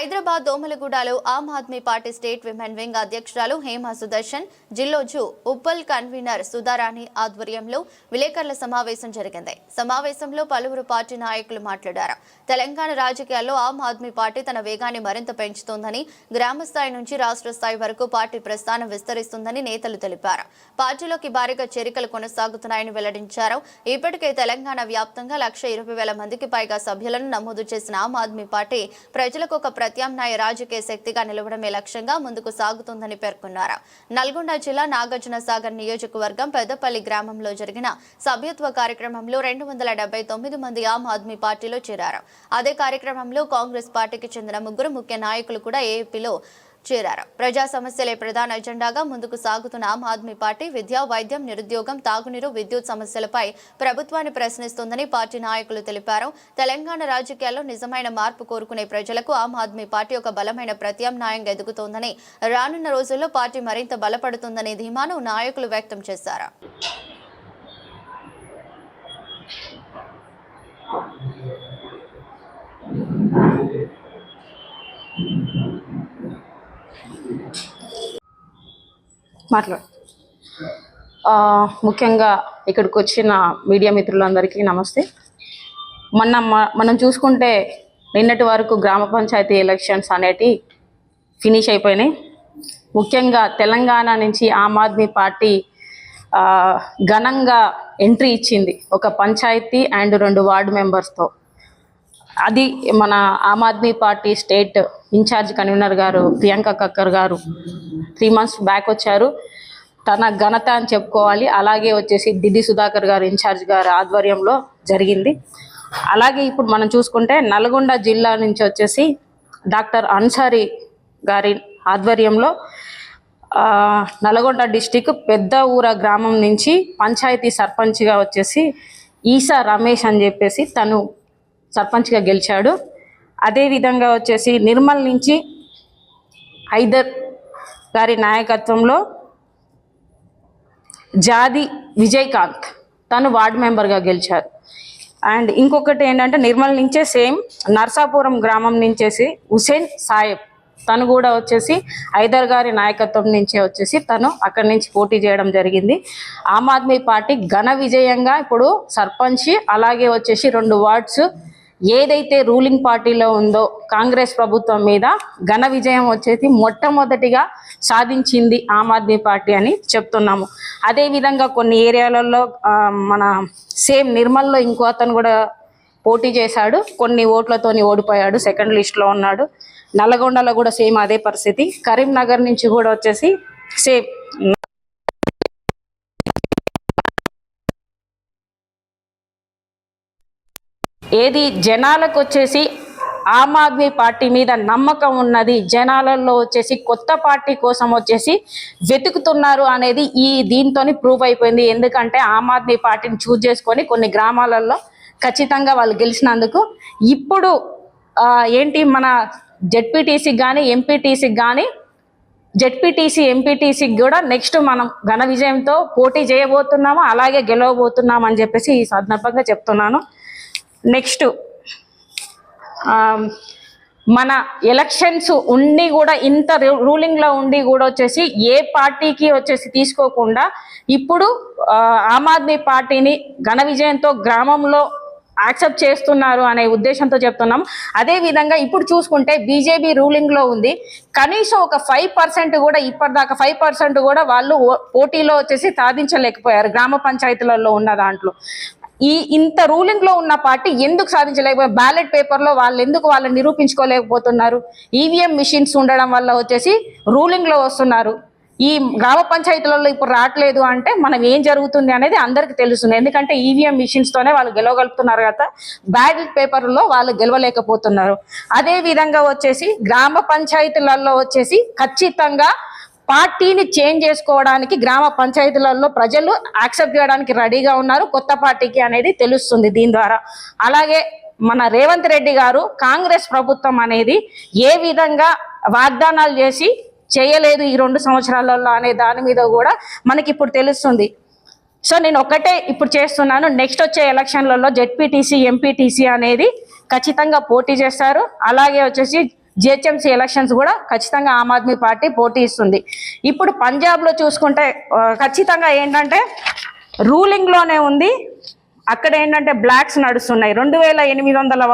Hyderabad దోమలగూడలో Aam Aadmi party state women wing అధ్యక్షురాలు Hema Sudarshan Jilloju Uppal convener Sudharani ఆధ్వర్యంలో విలేకరుల సమావేశం జరిగింది. సమావేశంలో పలువురు పార్టీ నాయకులు మాట్లాడారు. తెలంగాణ రాజకీయాల్లో ఆమ్ ఆద్మీ పార్టీ తన వేగాన్ని మరింత పెంచుతోందని గ్రామ స్థాయి నుంచి రాష్ట్ర స్థాయి వరకు పార్టీ ప్రస్థానం విస్తరిస్తుందని నేతలు తెలిపారు. పార్టీలోకి భారీగా చేరికలు కొనసాగుతున్నాయని వెల్లడించారు. ఇప్పటికే తెలంగాణ వ్యాప్తంగా లక్ష ఇరవై వేల మందికి పైగా సభ్యులను నమోదు చేసిన ఆమ్ ఆద్మీ పార్టీ ప్రజలకు ఒక ప్రత్యామ్నాయ రాజకీయ శక్తిగా నిలవడమే లక్ష్యంగా ముందుకు సాగుతుందని పేర్కొన్నారు. నల్గొండ జిల్లా నాగార్జున సాగర్ నియోజకవర్గం పెద్దపల్లి గ్రామంలో జరిగిన సభ్యత్వ కార్యక్రమంలో రెండు వందల డెబ్బై తొమ్మిది మంది ఆమ్ ఆద్మీ పార్టీలో చేరారు. అదే కార్యక్రమంలో కాంగ్రెస్ పార్టీకి చెందిన ముగ్గురు ముఖ్య నాయకులు కూడా ఏపీలో చేరారు. ప్రజా సమస్యలే ప్రధాన ఎజెండాగా ముందుకు సాగుతున్న ఆమ్ ఆద్మీ పార్టీ విద్య వైద్యం నిరుద్యోగం తాగునీరు విద్యుత్ సమస్యలపై ప్రభుత్వాన్ని ప్రశ్నిస్తోందని పార్టీ నాయకులు తెలిపారు. తెలంగాణ రాజకీయాల్లో నిజమైన మార్పు కోరుకునే ప్రజలకు ఆమ్ ఆద్మీ పార్టీ ఒక బలమైన ప్రత్యామ్నాయంగా ఎదుగుతోందని రానున్న రోజుల్లో పార్టీ మరింత బలపడుతుందనే ధీమాను నాయకులు వ్యక్తం చేశారు. మాట్లాడు. ముఖ్యంగా ఇక్కడికి వచ్చిన మీడియా మిత్రులందరికీ నమస్తే. మొన్న మ- మనం చూసుకుంటే నిన్నటి వరకు గ్రామ పంచాయతీ ఎలక్షన్స్ అనేటి ఫినిష్ అయిపోయినాయి. ముఖ్యంగా తెలంగాణ నుంచి ఆమ్ ఆద్మీ పార్టీ ఘనంగా ఎంట్రీ ఇచ్చింది ఒక పంచాయతీ అండ్ రెండు వార్డు మెంబర్స్తో. అది మన Aam Aadmi party state incharge convener గారు ప్రియాంక కక్కర్ గారు త్రీ మంత్స్ బ్యాక్ వచ్చారు. తన ఘనత అని చెప్పుకోవాలి. అలాగే వచ్చేసి దిది సుధాకర్ గారు ఇన్ఛార్జ్ గారు ఆధ్వర్యంలో జరిగింది. అలాగే ఇప్పుడు మనం చూసుకుంటే నల్గొండ జిల్లా నుంచి వచ్చేసి డాక్టర్ అన్సారీ గారి ఆధ్వర్యంలో నల్గొండ డిస్టిక్ పెద్ద ఊర గ్రామం నుంచి పంచాయతీ సర్పంచ్గా వచ్చేసి ఈసా రమేష్ అని చెప్పేసి తను సర్పంచ్గా గెలిచాడు. అదేవిధంగా వచ్చేసి నిర్మల్ నుంచి హైదర్ గారి నాయకత్వంలో జాది విజయకాంత్ తను వార్డ్ మెంబర్గా గెలిచారు. అండ్ ఇంకొకటి ఏంటంటే నిర్మల్ నుంచే సేమ్ నర్సాపురం గ్రామం నుంచేసి హుసేన్ సాయబ్ తను కూడా వచ్చేసి హైదర్ గారి నాయకత్వం నుంచే వచ్చేసి తను అక్కడి నుంచి పోటీ చేయడం జరిగింది. ఆమ్ ఆద్మీ పార్టీ ఘన విజయంగా ఇప్పుడు సర్పంచ్ అలాగే వచ్చేసి రెండు వార్డ్స్ ఏదైతే రూలింగ్ పార్టీలో ఉందో కాంగ్రెస్ ప్రభుత్వం మీద ఘన విజయం వచ్చేసి మొట్టమొదటిగా సాధించింది ఆమ్ ఆద్మీ పార్టీ అని చెప్తున్నాము. అదేవిధంగా కొన్ని ఏరియాలలో మన సేమ్ నిర్మల్లో ఇంకో అతను కూడా పోటీ చేశాడు. కొన్ని ఓట్లతోని ఓడిపోయాడు సెకండ్ లిస్ట్లో ఉన్నాడు. నల్లగొండలో కూడా సేమ్ అదే పరిస్థితి. కరీంనగర్ నుంచి కూడా వచ్చేసి సేమ్ ఏది జనాలకు వచ్చేసి ఆమ్ ఆద్మీ పార్టీ మీద నమ్మకం ఉన్నది జనాలలో వచ్చేసి కొత్త పార్టీ కోసం వచ్చేసి వెతుకుతున్నారు అనేది ఈ దీంతోని ప్రూవ్ అయిపోయింది. ఎందుకంటే ఆమ్ ఆద్మీ పార్టీని చూజ్ చేసుకొని కొన్ని గ్రామాలలో ఖచ్చితంగా వాళ్ళు గెలిచినందుకు ఇప్పుడు ఏంటి మన జెడ్పీటీసీకి కానీ ఎంపీటీసీకి కానీ జెడ్పీటీసీ ఎంపీటీసీకి కూడా నెక్స్ట్ మనం ఘన విజయంతో పోటీ చేయబోతున్నాము అలాగే గెలవబోతున్నాము అని చెప్పేసి ఈ సందర్భంగా చెప్తున్నాను. నెక్స్ట్ మన ఎలక్షన్స్ ఉండి కూడా ఇంత రూలింగ్లో ఉండి కూడా వచ్చేసి ఏ పార్టీకి వచ్చేసి తీసుకోకుండా ఇప్పుడు ఆమ్ ఆద్మీ పార్టీని ఘన విజయంతో గ్రామంలో యాక్సెప్ట్ చేస్తున్నారు అనే ఉద్దేశంతో చెప్తున్నాం. అదే విధంగా ఇప్పుడు చూసుకుంటే బీజేపీ రూలింగ్లో ఉంది. కనీసం ఒక ఫైవ్ పర్సెంట్ కూడా ఇప్పటిదాకా ఫైవ్ పర్సెంట్ కూడా వాళ్ళు పోటీలో వచ్చేసి సాధించలేకపోయారు గ్రామ పంచాయతీలలో ఉన్న దాంట్లో. ఈ ఇంత రూలింగ్లో ఉన్న పార్టీ ఎందుకు సాధించలేకపోయారు బ్యాలెట్ పేపర్లో వాళ్ళు ఎందుకు వాళ్ళని నిరూపించుకోలేకపోతున్నారు? ఈవీఎం మిషన్స్ ఉండడం వల్ల వచ్చేసి రూలింగ్లో వస్తున్నారు. ఈ గ్రామ పంచాయతీలలో ఇప్పుడు రావట్లేదు అంటే మనం ఏం జరుగుతుంది అనేది అందరికి తెలుస్తుంది. ఎందుకంటే ఈవీఎం మిషన్స్ తోనే వాళ్ళు గెలవగలుగుతున్నారు కదా బ్యాలెట్ పేపర్లో వాళ్ళు గెలవలేకపోతున్నారు. అదే విధంగా వచ్చేసి గ్రామ పంచాయతీలలో వచ్చేసి ఖచ్చితంగా పార్టీని చేంజ్ చేసుకోవడానికి గ్రామ పంచాయతీలలో ప్రజలు యాక్సెప్ట్ చేయడానికి రెడీగా ఉన్నారు. కొత్త పార్టీకి అనేది తెలుస్తుంది దీని ద్వారా. అలాగే మన రేవంత్ రెడ్డి గారు కాంగ్రెస్ ప్రభుత్వం అనేది ఏ విధంగా వాగ్దానాలు చేసి చేయలేదు ఈ రెండు సంవత్సరాలలో అనే దాని మీద కూడా మనకి ఇప్పుడు తెలుస్తుంది. సో నేను ఒకటే ఇప్పుడు చేస్తున్నాను. నెక్స్ట్ వచ్చే ఎలక్షన్లలో జెడ్పీటీసీ ఎంపీటీసీ అనేది ఖచ్చితంగా పోటీ చేస్తారు. అలాగే వచ్చేసి జిహెచ్ఎంసీ ఎలక్షన్స్ కూడా ఖచ్చితంగా ఆమ్ ఆద్మీ పార్టీ పోటీ ఇస్తుంది. ఇప్పుడు పంజాబ్లో చూసుకుంటే ఖచ్చితంగా ఏంటంటే రూలింగ్లోనే ఉంది. అక్కడ ఏంటంటే బ్లాక్స్ నడుస్తున్నాయి. రెండు వేల ఎనిమిది వందల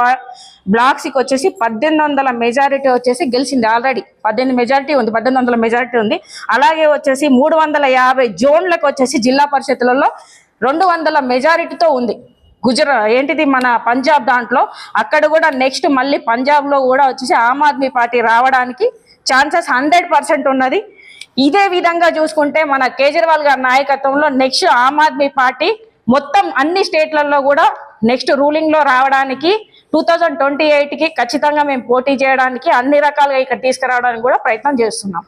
బ్లాక్స్కి వచ్చేసి పద్దెనిమిది వందల మెజారిటీ వచ్చేసి గెలిచింది ఆల్రెడీ. పద్దెనిమిది మెజారిటీ ఉంది పద్దెనిమిది వందల మెజారిటీ ఉంది. అలాగే వచ్చేసి మూడు వందల యాభై జోన్లకు వచ్చేసి జిల్లా పరిషత్లలో రెండు వందల మెజారిటీతో ఉంది. గుజరా ఏంటిది మన పంజాబ్ దాంట్లో? అక్కడ కూడా నెక్స్ట్ మళ్ళీ పంజాబ్లో కూడా వచ్చేసి ఆమ్ ఆద్మీ పార్టీ రావడానికి ఛాన్సెస్ హండ్రెడ్ పర్సెంట్ ఉన్నది. ఇదే విధంగా చూసుకుంటే మన కేజ్రీవాల్ గారి నాయకత్వంలో నెక్స్ట్ ఆమ్ ఆద్మీ పార్టీ మొత్తం అన్ని స్టేట్లలో కూడా నెక్స్ట్ రూలింగ్లో రావడానికి టూ థౌజండ్ ట్వంటీ ఎయిట్కి ఖచ్చితంగా మేము పోటీ చేయడానికి అన్ని రకాలుగా ఇక్కడ తీసుకురావడానికి కూడా ప్రయత్నం చేస్తున్నాం.